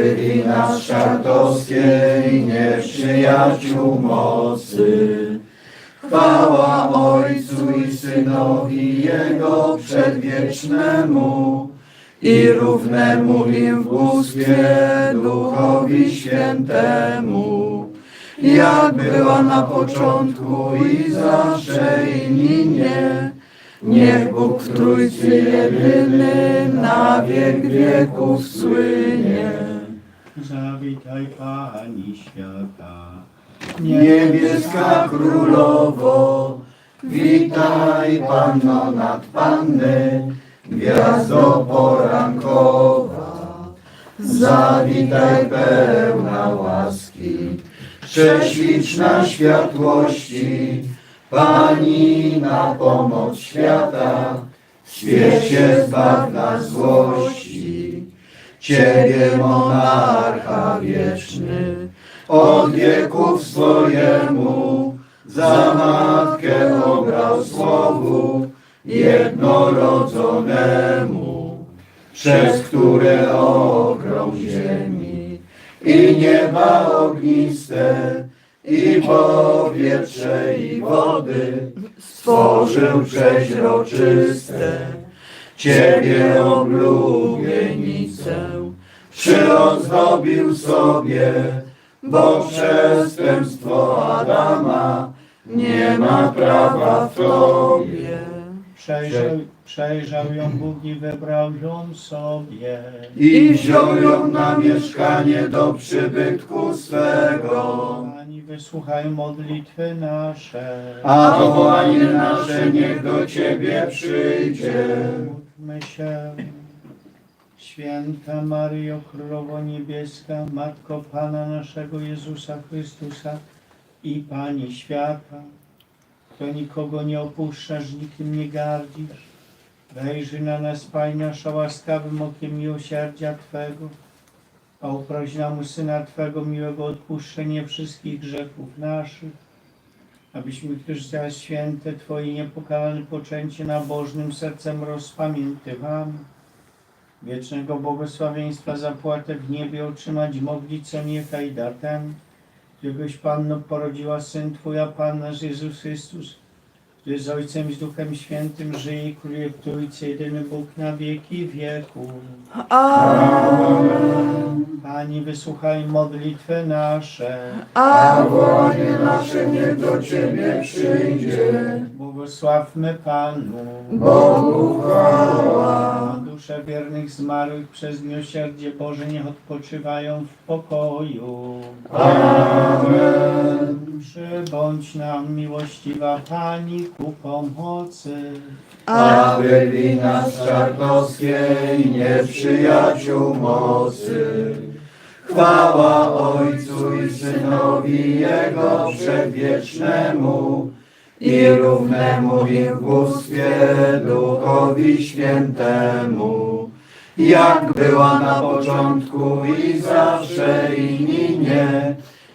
i nas szartowskiej nieprzyjaciół mocy. Chwała Ojcu i Synowi Jego przedwiecznemu i równemu im w bóstwie Duchowi Świętemu, jak była na początku i zawsze i ninie. Niech Bóg w Trójcy jedyny na wiek wieków słynie. Zawitaj Pani świata. Niebieska Królowo, witaj Panno nad Panny, gwiazdo porankowa. Zawitaj pełna łaski, prześliczna światłości, Pani na pomoc świata, świecie zbaw złości. Ciebie monarcha wieczny, od wieków swojemu, za matkę obrał słowu jednorodzonemu, przez które ogrom ziemi i nieba ogniste, i powietrze i wody stworzył przeźroczyste. Ciebie oblubienicę przyozdobił sobie, bo przestępstwo Adama nie ma prawa w Tobie. Przejrzał, przejrzał ją Bóg i wybrał ją sobie. I wziął ją na mieszkanie do przybytku swego. Pani wysłuchaj modlitwy nasze. A wołanie nasze niech do Ciebie przyjdzie. Módlmy się. Święta Maryjo, Królowo Niebieska, Matko Pana naszego Jezusa Chrystusa i Pani świata, kto nikogo nie opuszczasz, nikim nie gardzisz, wejrzyj na nas, Pani nasza, łaskawym okiem miłosierdzia Twego, a uproś nam Syna Twego miłego odpuszczenie wszystkich grzechów naszych, abyśmy, którzy teraz święte Twoje niepokalane poczęcie nabożnym sercem rozpamiętywamy, wiecznego błogosławieństwa zapłatę w niebie otrzymać mogli, co niechaj da ten, któregoś Panno porodziła Syn Twój, a Pan nasz Jezus Chrystus, który z Ojcem i z Duchem Świętym żyje i króluje w Trójcy, jedyny Bóg na wieki wieku. Pani, wysłuchaj modlitwy nasze. A wołanie nasze niech do Ciebie przyjdzie. Błogosławmy Panu. Bogu chwała. Dusze wiernych zmarłych przez miłosierdzie Boże niech odpoczywają w pokoju. Amen. Przybądź nam miłościwa Pani ku pomocy. Aby wina szartowskiej nieprzyjaciół mocy. Chwała Ojcu i Synowi Jego przedwiecznemu i równemu im w bóstwie Duchowi Świętemu, jak była na początku i zawsze i ninie,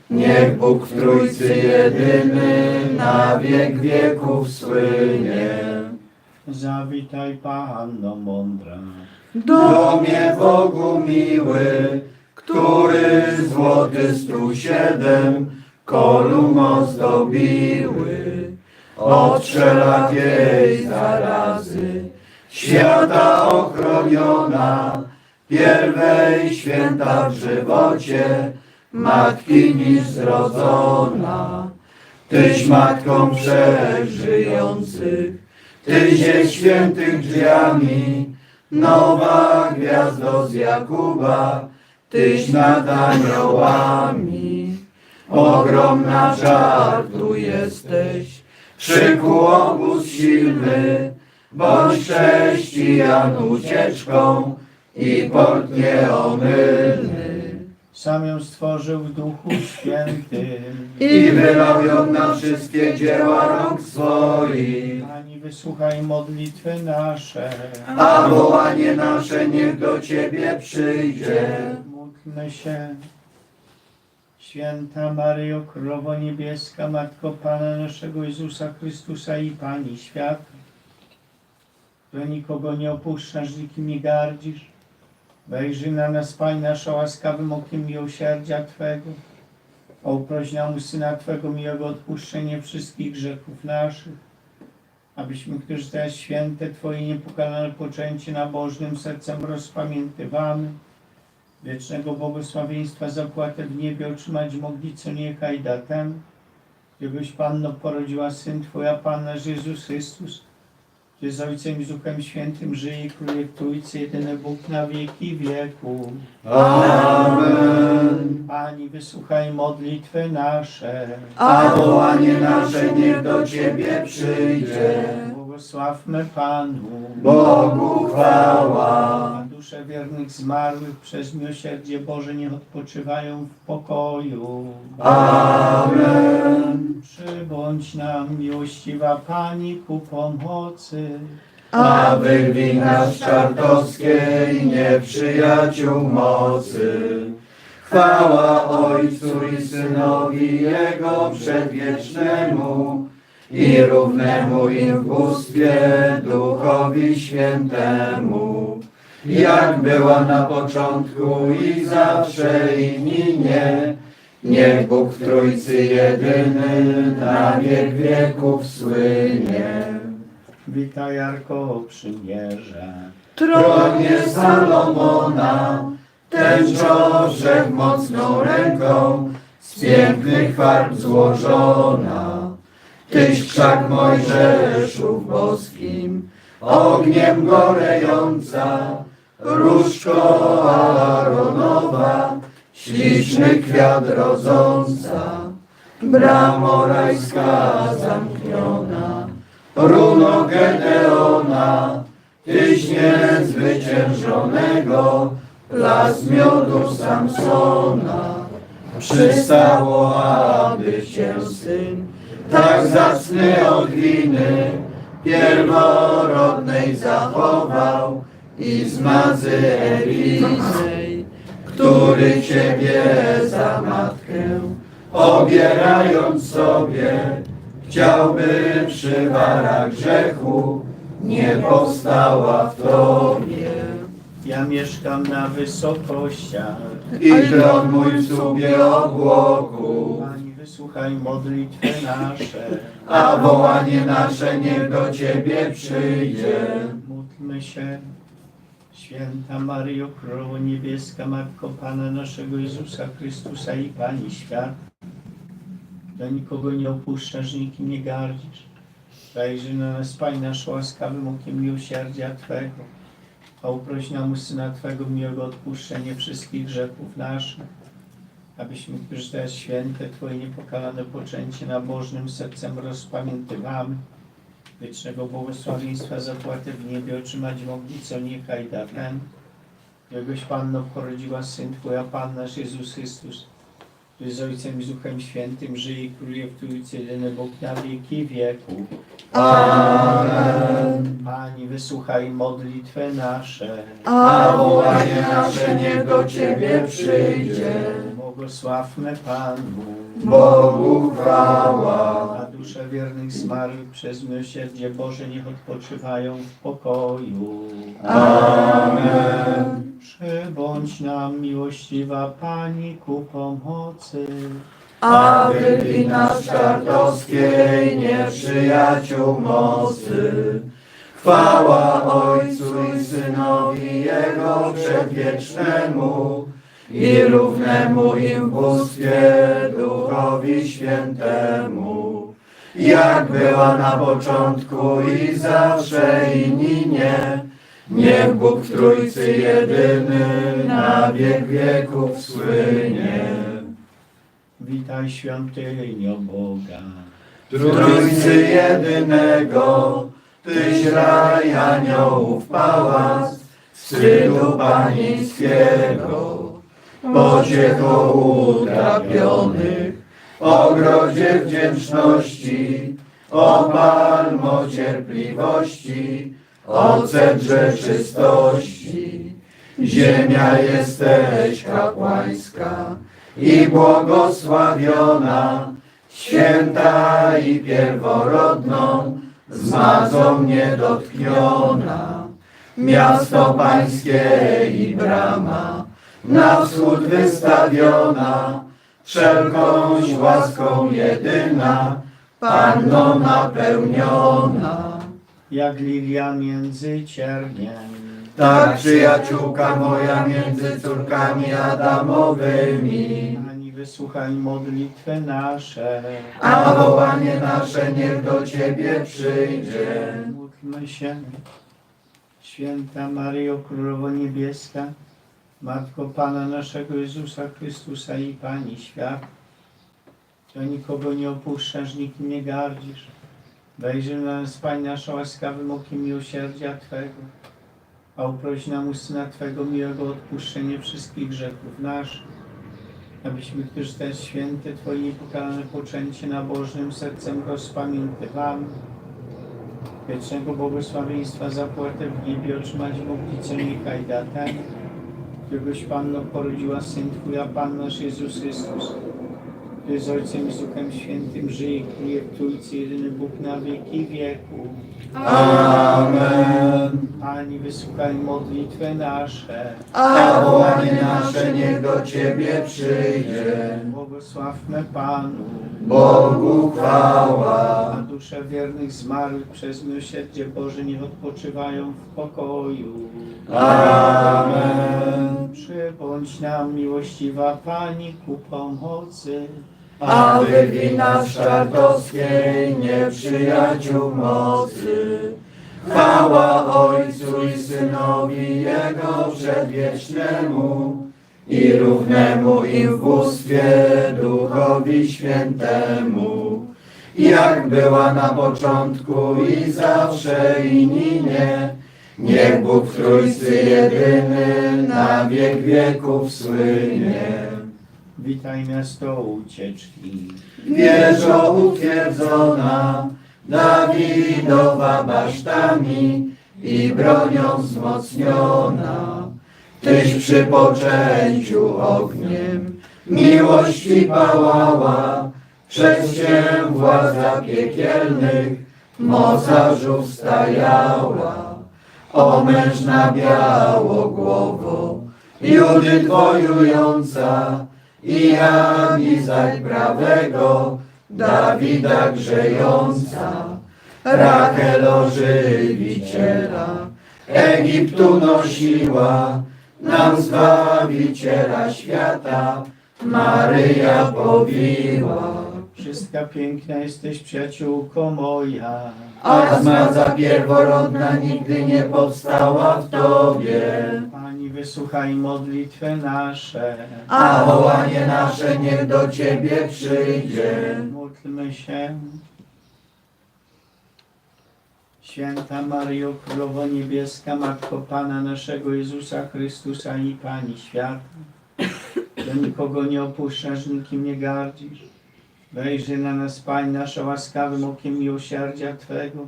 niech Bóg w Trójcy jedyny na wiek wieków słynie. Zawitaj Panno mądra. Do mnie Bogu miły, który złoty stu siedem kolumn ozdobiły. Od wszelakiej zarazy świata ochroniona, pierwej święta w żywocie, matki niż zrodzona. Tyś matką przeżyjących, Tyś jest świętych drzwiami, nowa gwiazdo z Jakuba, Tyś nad aniołami. Ogromna czartu jesteś, szyku obóz silny, bądź chrześcijan ucieczką i port nieomylny. Sam ją stworzył w Duchu Świętym. I wylał ją na wszystkie dzieła rąk swoich. Pani, wysłuchaj modlitwy nasze. A wołanie nasze niech do Ciebie przyjdzie. Módlmy się. Święta Maryjo, Królowo Niebieska, Matko Pana naszego Jezusa Chrystusa i Pani świata, która nikogo nie opuszczasz, nikim nie gardzisz, Wejrzyj na nas, Panie, nasza łaskawym okiem miłosierdzia Twego. O uproś nam u Syna Twego miłego odpuszczenie wszystkich grzechów naszych, abyśmy, którzy teraz święte Twoje niepokalane poczęcie nabożnym sercem rozpamiętywamy, wiecznego błogosławieństwa zapłatę w niebie otrzymać mogli, co niechaj da ten, gdybyś Panno porodziła Syn Twój, a Pan nasz Jezus Chrystus, który z Ojcem i Duchem Świętym żyje i króluje w Trójcy, jedyny Bóg na wieki wieków. Amen. Pani, wysłuchaj modlitwy nasze. A wołanie nasze niech do Ciebie przyjdzie. Błogosławmy Panu. Bogu chwała. Dusze wiernych zmarłych przez miłosierdzie Boże niech odpoczywają w pokoju. Amen. Przybądź nam, miłościwa Pani, ku pomocy. A wyrwij nas czartowskiej nieprzyjaciół mocy. Chwała Ojcu i Synowi Jego przedwiecznemu i równemu im w bóstwie Duchowi Świętemu. Jak była na początku i zawsze i minie, niech Bóg w Trójcy jedyny na wiek wieków słynie. Witaj, Jarko Przymierza. Tronie Salomona, tęczo wszechmocną ręką, z pięknych farb złożona. Tyś krzak Mojżeszu boskim, ogniem gorejąca, różko Aaronowa, śliczny kwiat rodząca. Bramo rajska zamkniona, runo Gedeona, Tyś niezwyciężonego, las miodu Samsona. Przystało, aby Cię syn, tak zacny od winy, pierworodnej zachował i z mazy Elinej, który Ciebie za matkę, obierając sobie, chciałby przywara grzechu, nie powstała w Tobie. Ja mieszkam na wysokościach. I tron mój w sobie obłoku, Pani, wysłuchaj modlitwy nasze. a wołanie nasze niech do Ciebie przyjdzie. Módlmy się. Święta Maryjo, Królowo Niebieska, Matko Pana naszego Jezusa Chrystusa i Pani świat. Do nikogo nie opuszczasz, nikim nie gardzisz. Wejrzyj na nas, Pani, nasz łaskawym okiem miłosierdzia Twego. A uproś nam Syna Twego miłego odpuszczenie wszystkich grzechów naszych. Abyśmy, którzy teraz święte Twoje niepokalane poczęcie nabożnym sercem rozpamiętywamy, wiecznego błogosławieństwa zapłatę w niebie otrzymać mogli, co niechaj da ten, któregoś Panno porodziła Syn Twój, a Pan nasz Jezus Chrystus, który z Ojcem i Duchem Świętym żyje i króluje w Trójcy jedyny Bóg na wieki wieków. Amen. Pani, wysłuchaj modlitwy nasze. A wołanie nasze niech do Ciebie przyjdzie. Błogosławmy Panu. Bogu chwała. Dusze wiernych zmarłych przez miłosierdzie Boże niech odpoczywają w pokoju. Amen. Przybądź nam, miłościwa Pani, ku pomocy. A wyrwij nas czartowskiej nieprzyjaciół mocy. Chwała Ojcu i Synowi Jego przedwiecznemu i równemu im bóstwie Duchowi Świętemu. Jak była na początku i zawsze i ninie, niech Bóg w Trójcy jedyny na wiek wieków słynie. Witaj świątynio Boga. Trójcy jedynego, Tyś raj aniołów pałac, wstydu panieńskiego, pociechą utrapionych, ogrodzie wdzięczności, opalmo cierpliwości, ocedrze czystości. Ziemia jesteś kapłańska i błogosławiona, święta i pierworodną, z mazą niedotkniona. miasto pańskie i brama, na wschód wystawiona, wszelkąś łaską jedyna, Panno napełniona. jak lilia między cierniem. Tak przyjaciółka moja między córkami Adamowymi, Pani wysłuchaj modlitwy nasze. a wołanie nasze niech do Ciebie przyjdzie. Módlmy się. Święta Maryjo, Królowo Niebieska, Matko Pana naszego Jezusa Chrystusa i Pani świat. To nikogo nie opuszczasz, nikim nie gardzisz. Wejrzyj na nas, Pani nasza łaskawym okiem miłosierdzia Twego, a uproś nam u Syna Twego miłego odpuszczenie wszystkich grzechów naszych, abyśmy, którzy też święte Twoje niepokalane poczęcie nabożnym sercem rozpamiętywali, wiecznego błogosławieństwa zapłatę w niebie otrzymać mogli co niechaj da ten, któregoś Panno porodziła Syn Twój, a Pan nasz Jezus Chrystus, który z Ojcem i z Duchem Świętym żyje i króluje w Trójcy, jedyny Bóg na wieki wieku. Amen. Pani wysłuchaj modlitwy nasze. A wołanie nasze niech do Ciebie przyjdzie. Błogosławmy Panu. Bogu chwała. A dusze wiernych zmarłych przez miłosierdzie Boże niech odpoczywają w pokoju. Amen. Przybądź nam miłościwa Pani ku pomocy. A wyrwij nas z czartowskiej nieprzyjaciół mocy. Chwała Ojcu i Synowi Jego przedwiecznemu i równemu im w bóstwie Duchowi Świętemu. Jak była na początku i zawsze i ninie, niech Bóg w Trójcy jedyny na wiek wieków słynie. Witaj miasto ucieczki. Wieżo utwierdzona, Dawidowa basztami i bronią wzmocniona. Tyś przy poczęciu ogniem miłości pałała, przez Cię władza piekielnych mocarzów stajała. O mężna biało głowo, Judy wojująca, i Ani zaś prawego, Dawida grzejąca, Rachel ożywiciela, Egiptu nosiła, nam Zbawiciela świata, Maryja powiła. Wszystka piękna jesteś przyjaciółko moja. A zmadza pierworodna nigdy nie powstała w Tobie, Pani wysłuchaj modlitwy nasze. a wołanie nasze niech do Ciebie przyjdzie. Módlmy się. Święta Maryjo, Królowo Niebieska, Matko Pana naszego Jezusa Chrystusa i Pani świata. Do nikogo nie opuszczasz, nikim nie gardzisz. Wejrzyj na nas, Pani, nasze łaskawym okiem miłosierdzia Twego,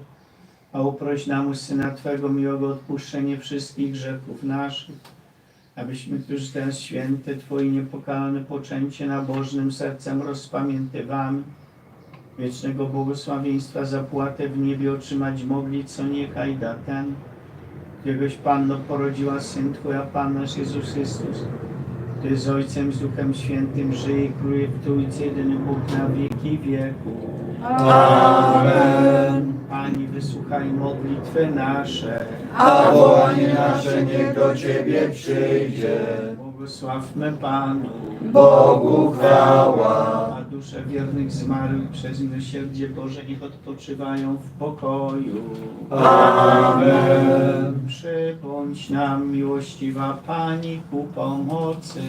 a uproś nam Syna Twego miłego odpuszczenie wszystkich grzechów naszych, abyśmy, którzy teraz święte Twoje niepokalane poczęcie nabożnym sercem rozpamiętywamy, wiecznego błogosławieństwa zapłatę w niebie otrzymać mogli, co niechaj da ten, któregoś Panno porodziła Syn Twój, a Pan nasz Jezus Chrystus, który z Ojcem, z Duchem Świętym żyje i króluje w Trójcy, jedyny Bóg na wieki wieku. Amen. Pani, wysłuchaj modlitwy nasze. A wołanie nasze niech do Ciebie przyjdzie. Błogosławmy Panu. Bogu chwała. A dusze wiernych zmarłych przez miłosierdzie Boże niech odpoczywają w pokoju. Amen. Przybądź nam miłościwa Pani ku pomocy.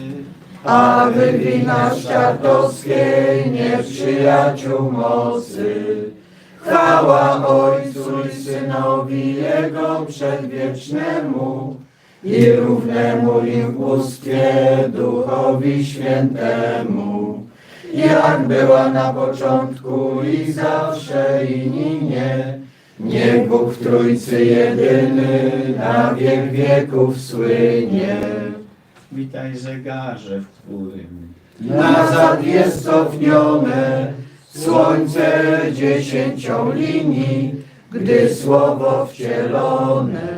A wyrwij nas z czartowskiej nieprzyjaciół mocy. Chwała Ojcu i Synowi Jego przedwiecznemu i równemu im w bóstwie Duchowi Świętemu. Jak była na początku i zawsze i ninie, niech Bóg w Trójcy jedyny na wiek wieków słynie. Witaj zegarze, w którym Nazad jest cofnione słońce dziesięcią linii, gdy słowo wcielone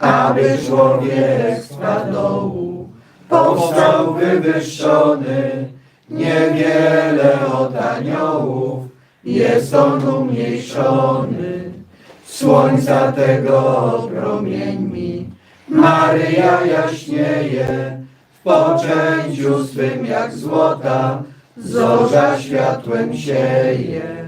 aby człowiek z dołu powstał wywyższony, niewiele od aniołów jest on umniejszony. Słońca tego promieńmi Maryja jaśnieje, w poczęciu swym jak złota, zorza światłem sieje.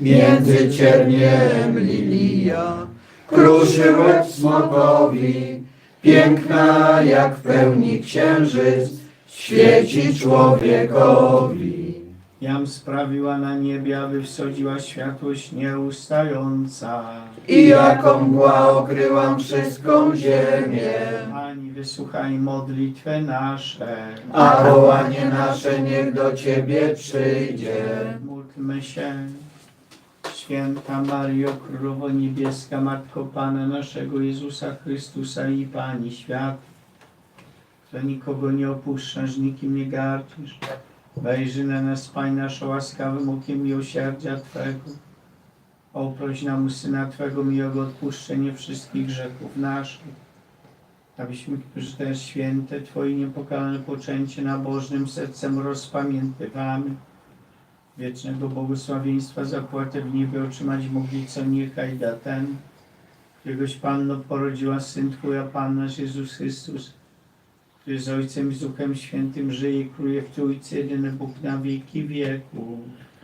Między cierniem lilia, kruszy łeb smokowi, piękna jak w pełni księżyc, świeci człowiekowi. Jam sprawiła na niebie, aby wschodziła światłość nieustająca. I jaką mgła okryłam wszystką ziemię, Pani wysłuchaj modlitwę nasze. a wołanie nasze niech do Ciebie przyjdzie. Módlmy się. Święta Mario, Królowo Niebieska, Matko Pana naszego Jezusa Chrystusa i Pani Świat, kto nikogo nie opuszczasz, nikim nie gardzisz. Wejrzy na nas, Pani nasza łaskawym okiem miłosierdzia Twego. Oproś nam Syna Twego miłego odpuszczenie wszystkich grzechów naszych. Abyśmy, którzy też święte Twoje niepokalane poczęcie nabożnym sercem rozpamiętywamy, wiecznego błogosławieństwa zapłatę w niebie otrzymać mogli, co niechaj da ten, któregoś Panno porodziła Syn Twój, a Pan nasz Jezus Chrystus, który z Ojcem i z Duchem Świętym żyje i króluje w Trójcy, jedyny Bóg na wieki wieku.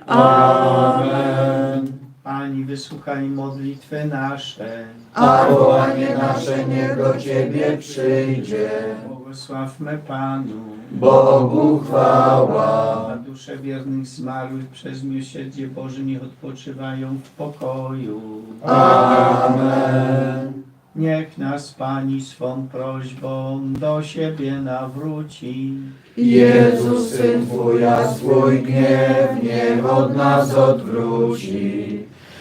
Amen. Pani, wysłuchaj modlitwy nasze. A wołanie nasze niech do Ciebie przyjdzie. Błogosławmy Panu. Bogu chwała. Dusze wiernych zmarłych przez miłosierdzie Boże niech odpoczywają w pokoju. Amen. Niech nas Pani swą prośbą do siebie nawróci. Jezus, Syn Twój, a swój gniew niech od nas odwróci.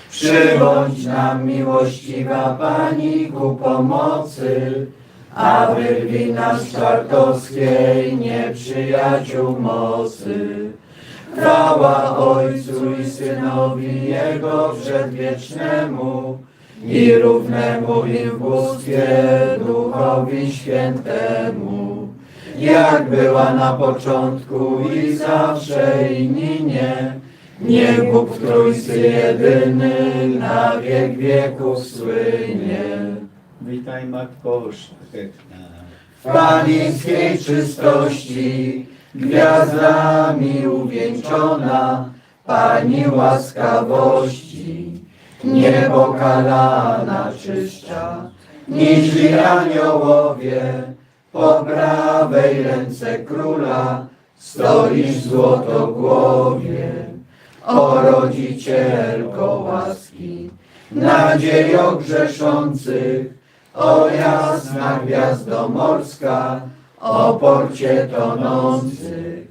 Przybądź nam, miłościwa Pani, ku pomocy, a wyrwij nas z czartowskiej nieprzyjaciół mocy. Chwała Ojcu i Synowi Jego przedwiecznemu i równemu im w bóstwie Duchowi Świętemu, jak była na początku i zawsze i ninie, niech Bóg w Trójcy jedyny na wiek wieków słynie. Witaj Matko Szlachetna. W panieńskiej czystości, gwiazdami uwieńczona, Pani łaskawości, niepokalana czystka, niźli aniołowie, po prawej ręce króla stoisz złotogłowie. O rodzicielko łaski, nadziejo grzeszących, o jasna gwiazdo morska, o porcie tonących,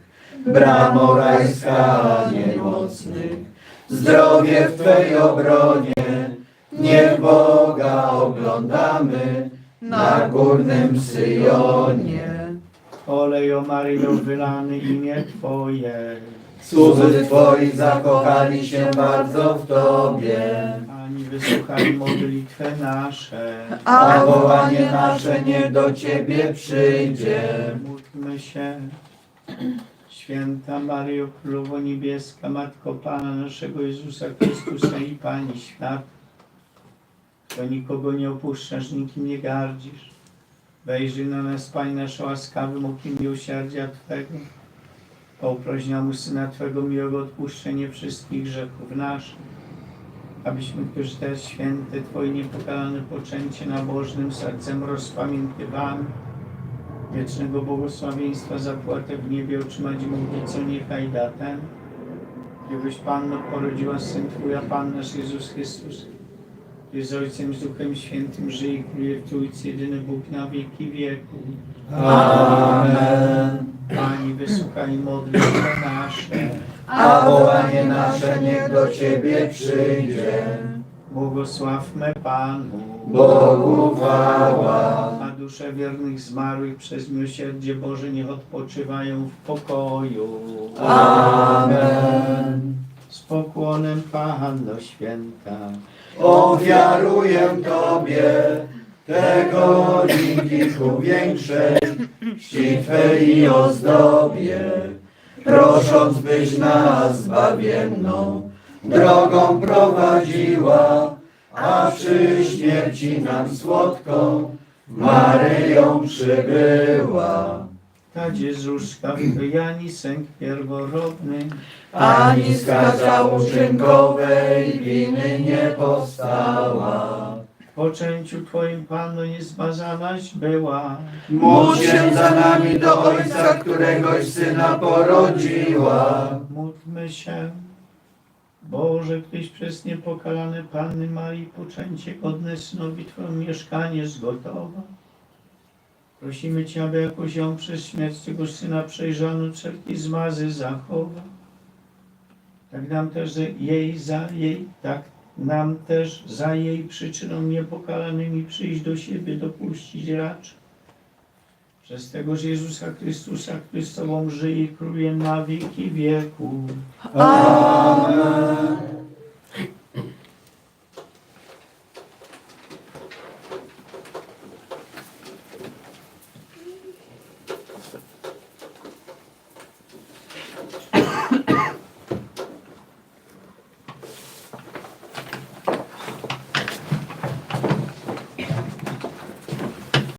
bramo rajska niemocnych, zdrowie w Twej obronie, niech Boga oglądamy na górnym Syjonie. Olej o Maryjo wylany imię Twoje. Słudzy Twoi zakochali się bardzo w Tobie, wysłuchaj modlitwę nasze. a wołanie nasze niech do Ciebie przyjdzie. Módlmy się. Święta Maryjo, Królowo Niebieska, Matko Pana naszego Jezusa Chrystusa i Pani Świat, to nikogo nie opuszczasz, nikim nie gardzisz. Wejrzyj na nas, Pani nasz łaskawym okiem miłosierdzia Twego. Poproś nam u Syna Twego miłego odpuszczenie wszystkich grzechów naszych, abyśmy, też święte Twoje niepokalane poczęcie nabożnym sercem rozpamiętywamy, wiecznego błogosławieństwa zapłatę w niebie otrzymać mogli, co niechaj da ten, któregoś Panno porodziła Syn Twój, a Pan nasz Jezus Chrystus, który z Ojcem z Duchem Świętym żyje i króluje w Trójcy, jedyny Bóg na wieki wieku. Amen. Pani, wysłuchaj modlitwy nasze. A wołanie nasze niech do Ciebie przyjdzie. Błogosławmy Panu. Bogu chwała. A dusze wiernych zmarłych przez miłosierdzie Boże niech odpoczywają w pokoju. Amen. Z pokłonem Panno Święta. Ofiaruję Tobie tego linki ku większej i ozdobie, prosząc byś nas zbawienną drogą prowadziła, a przy śmierci nam słodką Maryją przybyła. Ta Jezuska, Jani sęk pierworodny, Ani skaza uczynkowej winy nie powstała. Poczęciu Twoim Panno niezmazałaś była. Módl się za nami do Ojca, któregoś Syna porodziła. Módlmy się. Boże, Któryś przez niepokalane Panny Marii poczęcie godne synowi Twoje mieszkanie zgotowa. Prosimy Cię, aby jakoś ją przez śmierć tego Syna przejrzaną wszelkie zmazy zachowa. Tak nam też jej, za jej, tak nam też za jej przyczyną niepokalanymi przyjść do siebie, dopuścić racz. Przez tegoż Jezusa Chrystusa, który z Tobą żyje i króluje na wieki wieków. Amen.